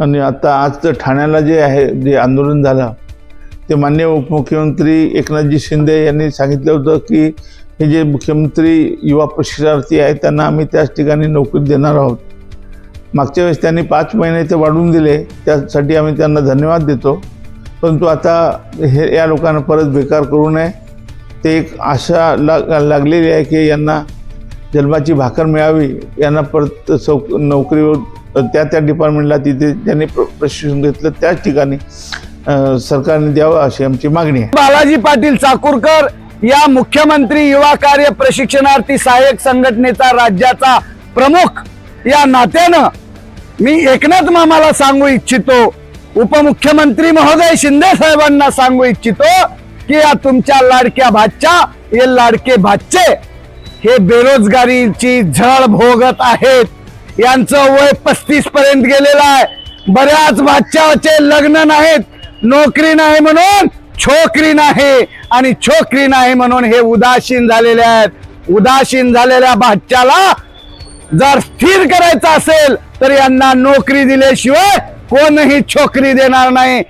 आणि आता आज तर ठाण्याला जे आहे जे आंदोलन झालं ते मान्य उपमुख्यमंत्री एकनाथजी शिंदे यांनी सांगितलं होतं की हे जे मुख्यमंत्री युवा प्रशिक्षणार्थी आहेत त्यांना आम्ही त्याच ठिकाणी नोकरी देणार आहोत. मागच्या वेळेस त्यांनी पाच महिने ते वाढवून दिले त्यासाठी आम्ही त्यांना धन्यवाद देतो. परंतु आता हे या लोकांना परत बेकार करू नये. ते एक आशा लाग लागलेली आहे की यांना जन्माची भाकर मिळावी यांना परत सौ नोकरीवर त्या त्या डिपार्टमेंटला तिथे ज्यांनी प्र प्रशिक्षण घेतलं. त्याच ठिकाणी सरकारने द्यावं अशी आमची मागणी आहे. बालाजी पाटील चाकूरकर या मुख्यमंत्री युवा कार्य प्रशिक्षणार्थी सहाय्यक संघटनेचा राज्याचा प्रमुख. या नात्यानं मी एकनाथ मामाला सांगू इच्छितो. उपमुख्यमंत्री महोदय शिंदे साहेबांना सांगू इच्छितो की या तुमच्या लाडक्या भाच्या हे लाडके भाचे हे बेरोजगारीची झळ भोगत आहेत. यांचं वय पस्तीस पर्यंत गेलेलं आहे. बऱ्याच बादशाचे लग्न नाहीत. नोकरी नाही म्हणून छोकरी नाही. आणि छोकरी नाही म्हणून हे उदासीन झालेले आहेत. उदासीन झालेल्या बादशाला जर स्थिर करायचं असेल तर यांना नोकरी दिल्याशिवाय कोणही छोकरी देणार नाही.